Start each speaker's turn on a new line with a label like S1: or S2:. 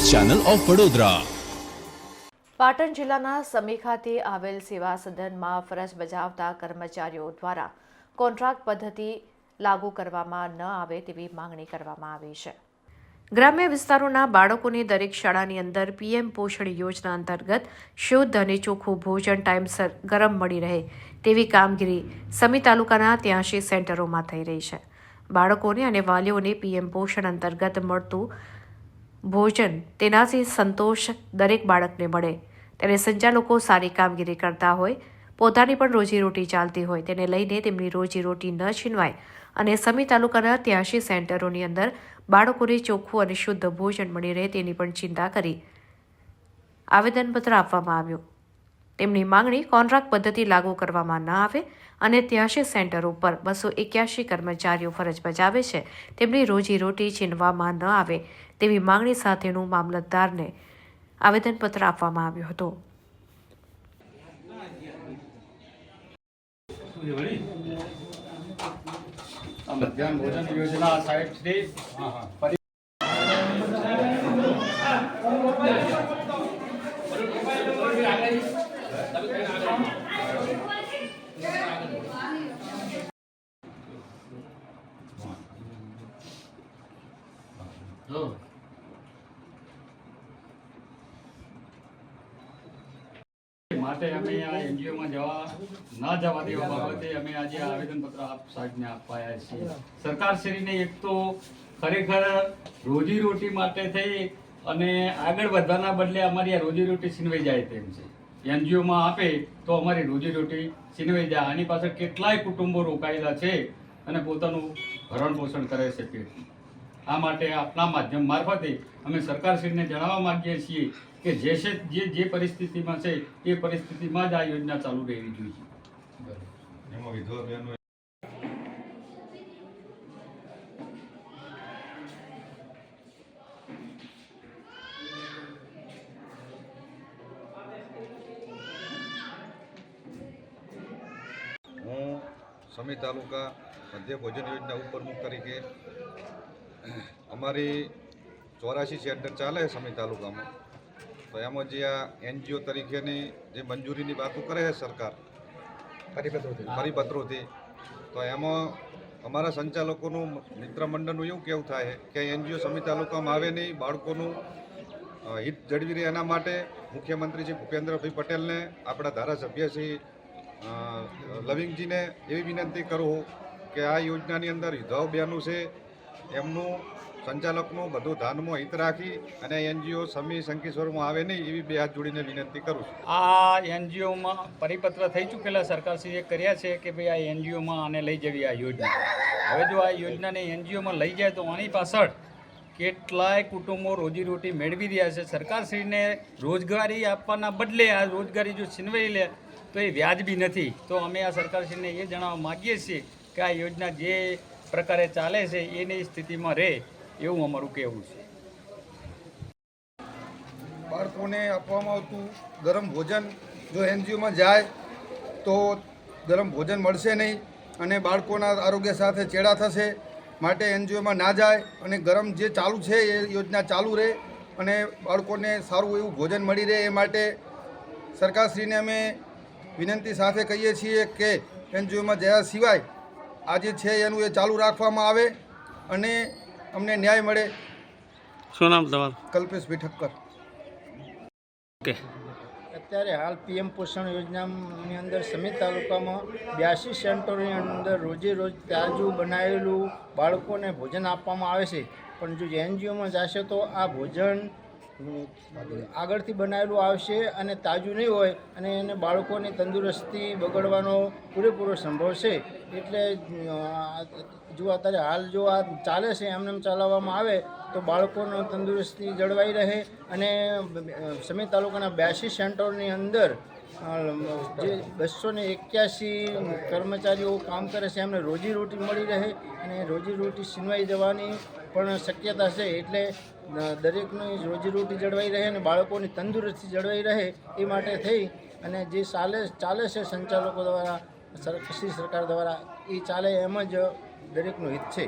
S1: Channel of Vadodara.
S2: Patan જિલ્લાના સમી ખાતે આવેલ સેવા સદનમાં ફરજ બજાવતા કર્મચારીઓ દ્વારા કોન્ટ્રાક્ટ પદ્ધતિ લાગુ કરવામાં ન આવે તેવી માંગણી કરવામાં આવી છે. ગ્રામ્ય વિસ્તારોના બાળકોને દરેક શાળાની અંદર પીએમ પોષણ યોજના અંતર્ગત શુદ્ધ અને ચોખ્ખું ભોજન ટાઈમસર ગરમ મળી રહે તેવી કામગીરી સમી તાલુકાના ત્યાંશી સેન્ટરોમાં થઈ રહી છે. બાળકોને અને વાલીઓને પીએમ પોષણ અંતર્ગત મળતું ભોજન તેનાથી સંતોષ દરેક બાળકને મળે. તેને સંચાલકો સારી કામગીરી કરતા હોય, પોતાની પણ રોજીરોટી ચાલતી હોય, તેને લઈને તેમની રોજીરોટી ન છીનવાય અને સમી તાલુકાના ત્યાંશી સેન્ટરોની અંદર બાળકોને ચોખ્ખું અને શુદ્ધ ભોજન મળી રહે તેની પણ ચિંતા કરી. આવેદનપત્ર આપવામાં આવ્યું. તેમની માંગણી કોન્ટ્રાક્ટ પદ્ધતિ લાગુ કરવામાં ન આવે અને ત્યાંશી સેન્ટર ઉપર બસો એક્યાસી કર્મચારીઓ ફરજ બજાવે છે. તેમની રોજીરોટી છીનવામાં ન આવે તેવી માંગણી સાથેનું મામલતદારને આવેદનપત્ર આપવામાં આવ્યું હતું.
S3: મધ્યાહન ભોજન યોજના સાહેબશ્રી માટે અમે આ એનજીઓમાં જવા ના જવા દેવા બાબતે અમે આજે આવેદનપત્ર આપ સાહેબને અપાયા છીએ. સરકારશ્રીને એક તો ખરેખર રોજીરોટી માટે થઈ અને આગળ વધવાના બદલે અમારી આ રોજીરોટી છીનવાઈ જાય તેમ છે. એનજીઓમાં આપે તો અમારી રોજીરોટી છીનવાઈ જાય. આની પાછળ કેટલાય કુટુંબો રોકાયેલા છે અને પોતાનું ભરણ પોષણ કરે છે. પેટનું આ માટે આપના માધ્યમ મારફતે અમે સરકારશ્રીને જણાવવા માંગીએ છીએ કે જે છે, જે જે પરિસ્થિતિમાં છે, એ પરિસ્થિતિમાં જ આ યોજના ચાલુ રહેવી જોઈએ.
S4: હું સમી તાલુકા મધ્ય ભોજન યોજના ઉપપ્રમુખ તરીકે અમારી ચોરાશી સેન્ટર ચાલે સમી તાલુકામાં. તો એમાં જે આ એનજીઓ તરીકેની જે મંજૂરીની વાતો કરે છે સરકાર પરિપત્રોથી. તો એમાં અમારા સંચાલકોનું મિત્ર મંડળનું એવું કેવું થાય કે એનજીઓ સમી તાલુકામાં આવે નહીં બાળકોનું હિત જળવી રહે એના માટે મુખ્યમંત્રી શ્રી ભૂપેન્દ્રભાઈ પટેલને આપણા ધારાસભ્ય શ્રી લવિંગજીને એવી વિનંતી કરું કે આ યોજનાની અંદર વિધવા બહેનો છે એમનું સંચાલકનું બધું ધ્યાનમાં હિત રાખી અને એનજીઓ સમી શંકેશ્વરમાં આવે નહીં, એવી બે હાથ જોડીને વિનંતી કરું છું.
S3: આ એનજીઓમાં પરિપત્ર થઈ ચૂકેલા સરકારશ્રીએ કર્યા છે કે ભાઈ આ એનજીઓમાં આને લઈ જવી આ યોજના. હવે જો આ યોજનાને એનજીઓમાં લઈ જાય તો આની પાછળ કેટલાય કુટુંબો રોજીરોટી મેળવી રહ્યા છે. સરકારશ્રીને રોજગારી આપવાના બદલે આ રોજગારી જો છીનવાઈ લે તો એ વ્યાજબી નથી. તો અમે આ સરકારશ્રીને એ જણાવવા માગીએ છીએ કે આ યોજના જે પ્રકારે ચાલે છે, એની સ્થિતિમાં રહે એવું અમારું કહેવું છે.
S5: બાળકોને આપવામાં આવતું ગરમ ભોજન જો એનજીઓમાં જાય, તો ગરમ ભોજન મળશે નહીં અને બાળકોના આરોગ્ય સાથે ચેડા થશે, માટે એનજીઓમાં ના જાય અને ગરમ જે ચાલુ છે, એ યોજના ચાલુ રહે અને બાળકોને સારું એવું ભોજન મળી રહે એ માટે સરકારશ્રીને અમે વિનંતી સાથે કહીએ છીએ કે એનજીઓમાં જયા સિવાય આજે છે એનું એ ચાલુ રાખવામાં આવે અને અમને ન્યાય મળે.
S6: શું નામ તમારું?
S5: કલ્પેશભાઈ ઠક્કર
S6: ઓકે.
S7: અત્યારે હાલ પીએમ પોષણ યોજનાની અંદર સમિત તાલુકામાં બ્યાસી સેન્ટરોની અંદર રોજે રોજ તાજું બનાવેલું બાળકોને ભોજન આપવામાં આવે છે. પણ જો એનજીઓમાં જશે તો આ ભોજન આગળથી બનાવેલું આવશે અને તાજું નહીં હોય અને એને બાળકોની તંદુરસ્તી બગડવાનો પૂરેપૂરો સંભવ છે. એટલે જો અત્યારે હાલ જો આ ચાલે છે એમને એમ ચલાવવામાં આવે, તો બાળકોનો તંદુરસ્તી જળવાઈ રહે અને સમી તાલુકાના બ્યાસી સેન્ટરની અંદર જે બસો ને એક્યાસી કર્મચારીઓ કામ કરે છે, એમને રોજીરોટી મળી રહે અને રોજીરોટી છીનવાઈ જવાની પણ શક્યતા છે, એટલે દરેકની રોજીરોટી જળવાઈ રહે અને બાળકોની તંદુરસ્તી જળવાઈ રહે એ માટે થઈ અને જે ચાલે ચાલે છે સંચાલકો દ્વારા શ્રી સરકાર દ્વારા, એ ચાલે એમ જ દરેકનું હિત છે.